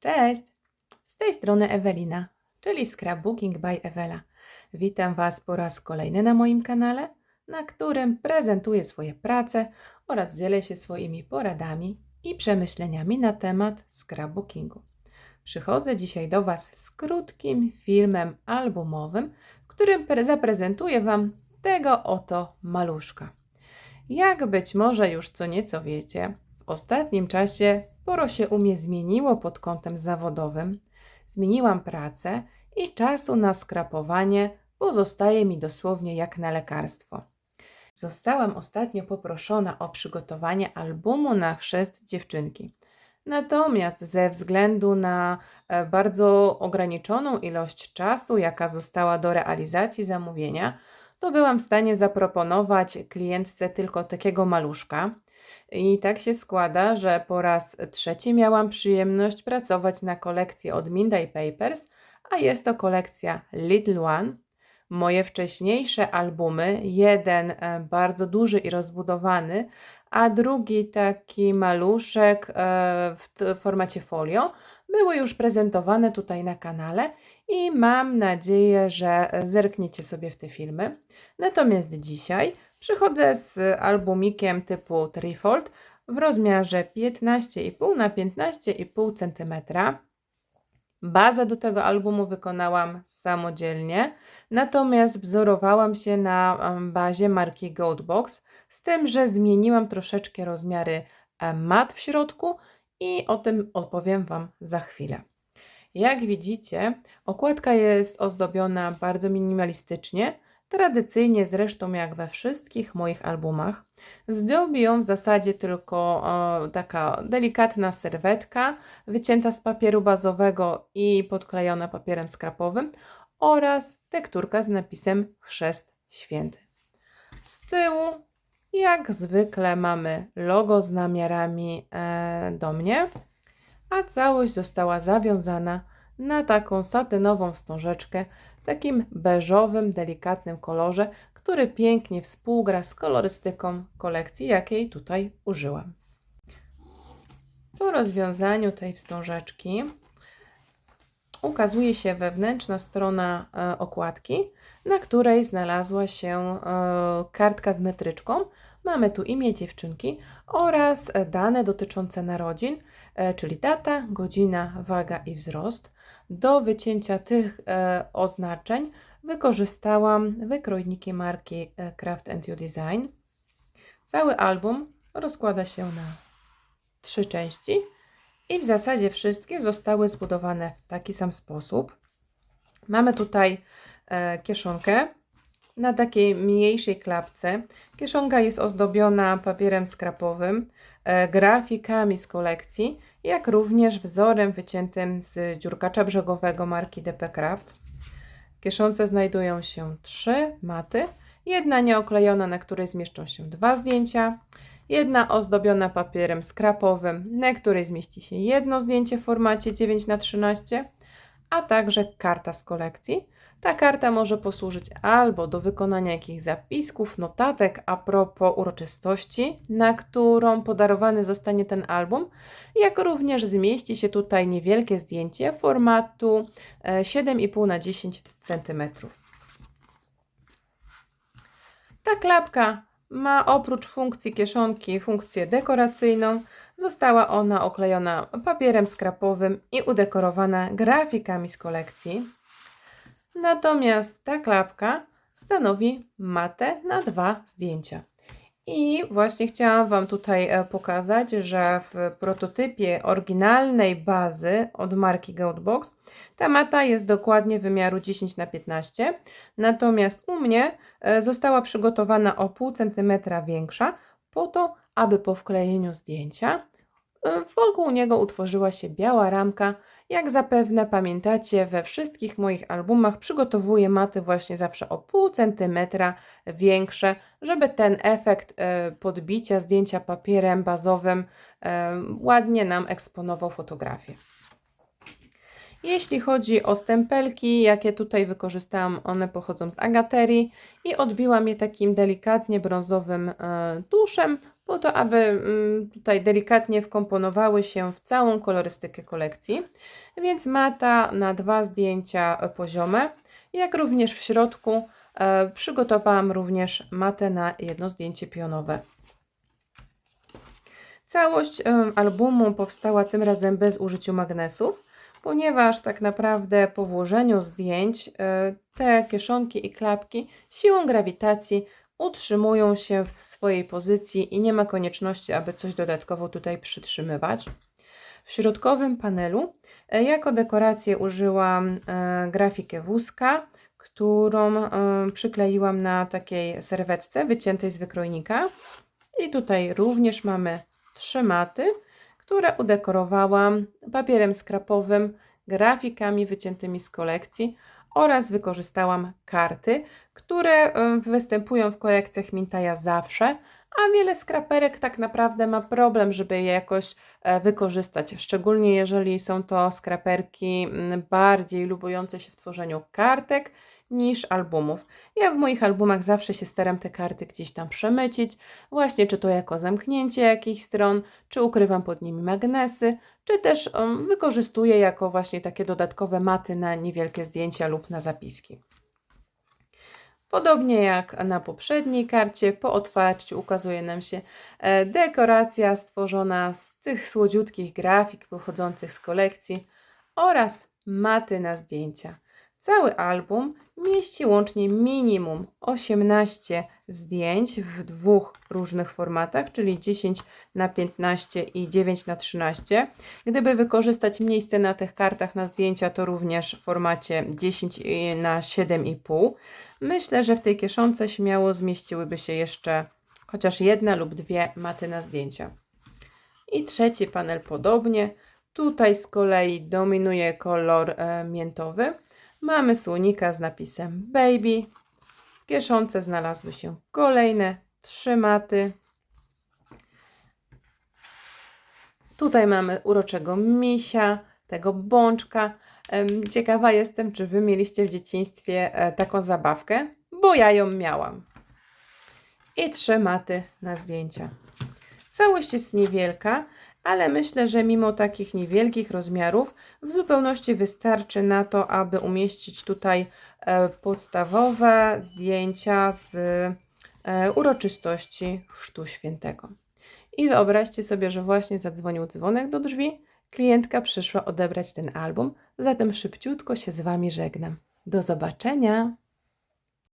Cześć! Z tej strony Ewelina, czyli Scrapbooking by Ewela. Witam Was po raz kolejny na moim kanale, na którym prezentuję swoje prace oraz dzielę się swoimi poradami i przemyśleniami na temat scrapbookingu. Przychodzę dzisiaj do Was z krótkim filmem albumowym, w którym pre- zaprezentuję Wam tego oto maluszka. Jak być może już co nieco wiecie, w ostatnim czasie sporo się u mnie zmieniło pod kątem zawodowym. Zmieniłam pracę i czasu na skrapowanie pozostaje mi dosłownie jak na lekarstwo. Zostałam ostatnio poproszona o przygotowanie albumu na chrzest dziewczynki. Natomiast ze względu na e, bardzo ograniczoną ilość czasu, jaka została do realizacji zamówienia, to byłam w stanie zaproponować klientce tylko takiego maluszka. I tak się składa, że po raz trzeci miałam przyjemność pracować na kolekcji od Mindai Papers, a jest to kolekcja Little One. Moje wcześniejsze albumy, jeden e, bardzo duży i rozbudowany, a drugi taki maluszek e, w formacie folio, były już prezentowane tutaj na kanale i mam nadzieję, że zerkniecie sobie w te filmy. Natomiast dzisiaj przychodzę z albumikiem typu Trifold w rozmiarze 15,5 na 15,5 cm. Bazę do tego albumu wykonałam samodzielnie, natomiast wzorowałam się na bazie marki Goldbox, z tym, że zmieniłam troszeczkę rozmiary mat w środku i o tym opowiem Wam za chwilę. Jak widzicie, okładka jest ozdobiona bardzo minimalistycznie, tradycyjnie zresztą jak we wszystkich moich albumach. Zdobi ją w zasadzie tylko e, taka delikatna serwetka, wycięta z papieru bazowego i podklejona papierem skrapowym oraz tekturka z napisem Chrzest Święty. Z tyłu, jak zwykle, mamy logo z namiarami e, do mnie, a całość została zawiązana na taką satynową wstążeczkę takim beżowym, delikatnym kolorze, który pięknie współgra z kolorystyką kolekcji, jakiej tutaj użyłam. Po rozwiązaniu tej wstążeczki ukazuje się wewnętrzna strona e, okładki, na której znalazła się e, kartka z metryczką. Mamy tu imię dziewczynki oraz dane dotyczące narodzin, e, czyli data, godzina, waga i wzrost. Do wycięcia tych e, oznaczeń wykorzystałam wykrojniki marki e, Craft You Design. Cały album rozkłada się na trzy części i w zasadzie wszystkie zostały zbudowane w taki sam sposób. Mamy tutaj e, kieszonkę na takiej mniejszej klapce. Kieszonka jest ozdobiona papierem skrapowym, grafikami z kolekcji, jak również wzorem wyciętym z dziurkacza brzegowego marki DP Craft. W kieszonce znajdują się trzy maty. Jedna nieoklejona, na której zmieszczą się dwa zdjęcia. Jedna ozdobiona papierem skrapowym, na której zmieści się jedno zdjęcie w formacie 9 na 13 a także karta z kolekcji. Ta karta może posłużyć albo do wykonania jakichś zapisków, notatek a propos uroczystości, na którą podarowany zostanie ten album, jak również zmieści się tutaj niewielkie zdjęcie formatu e, 7,5 na 10 cm. Ta klapka ma oprócz funkcji kieszonki funkcję dekoracyjną. Została ona oklejona papierem skrapowym i udekorowana grafikami z kolekcji. Natomiast ta klapka stanowi matę na dwa zdjęcia. I właśnie chciałam Wam tutaj e, pokazać, że w prototypie oryginalnej bazy od marki Goldbox ta mata jest dokładnie wymiaru 10 na 15 natomiast u mnie e, została przygotowana o pół centymetra większa po to, aby po wklejeniu zdjęcia e, wokół niego utworzyła się biała ramka. Jak zapewne pamiętacie, we wszystkich moich albumach przygotowuję maty właśnie zawsze o pół centymetra większe, żeby ten efekt e, podbicia zdjęcia papierem bazowym e, ładnie nam eksponował fotografię. Jeśli chodzi o stempelki, jakie tutaj wykorzystałam, one pochodzą z agaterii i odbiłam je takim delikatnie brązowym e, tuszem, po to, aby mm, tutaj delikatnie wkomponowały się w całą kolorystykę kolekcji. Więc mata na dwa zdjęcia e, poziome, jak również w środku e, przygotowałam również matę na jedno zdjęcie pionowe. Całość em, albumu powstała tym razem bez użyciu magnesów, ponieważ tak naprawdę po włożeniu zdjęć e, te kieszonki i klapki siłą grawitacji utrzymują się w swojej pozycji i nie ma konieczności, aby coś dodatkowo tutaj przytrzymywać. W środkowym panelu e, jako dekorację użyłam e, grafikę wózka, którą e, przykleiłam na takiej serwetce wyciętej z wykrojnika. I tutaj również mamy trzy maty, które udekorowałam papierem skrapowym, grafikami wyciętymi z kolekcji oraz wykorzystałam karty, które występują w kolekcjach Mintaja zawsze, a wiele skraperek tak naprawdę ma problem, żeby je jakoś e, wykorzystać, szczególnie jeżeli są to skraperki mm, bardziej lubujące się w tworzeniu kartek niż albumów. Ja w moich albumach zawsze się staram te karty gdzieś tam przemycić, właśnie czy to jako zamknięcie jakichś stron, czy ukrywam pod nimi magnesy, czy też wykorzystuję jako właśnie takie dodatkowe maty na niewielkie zdjęcia lub na zapiski. Podobnie jak na poprzedniej karcie, po otwarciu ukazuje nam się e, dekoracja stworzona z tych słodziutkich grafik pochodzących z kolekcji oraz maty na zdjęcia. Cały album mieści łącznie minimum 18 zdjęć w dwóch różnych formatach, czyli 10 na 15 i 9 na 13. Gdyby wykorzystać miejsce na tych kartach na zdjęcia, to również w formacie 10 na 7,5. Myślę, że w tej kieszonce śmiało zmieściłyby się jeszcze chociaż jedna lub dwie maty na zdjęcia. I trzeci panel podobnie. Tutaj z kolei dominuje kolor e, miętowy. Mamy słonika z napisem Baby. W kieszonce znalazły się kolejne trzy maty. Tutaj mamy uroczego misia, tego bączka. Ciekawa jestem, czy Wy mieliście w dzieciństwie e, taką zabawkę, bo ja ją miałam. I trzy maty na zdjęcia. Całość jest niewielka, ale myślę, że mimo takich niewielkich rozmiarów w zupełności wystarczy na to, aby umieścić tutaj e, podstawowe zdjęcia z e, uroczystości Chrztu Świętego. I wyobraźcie sobie, że właśnie zadzwonił dzwonek do drzwi, klientka przyszła odebrać ten album, zatem szybciutko się z Wami żegnam. Do zobaczenia!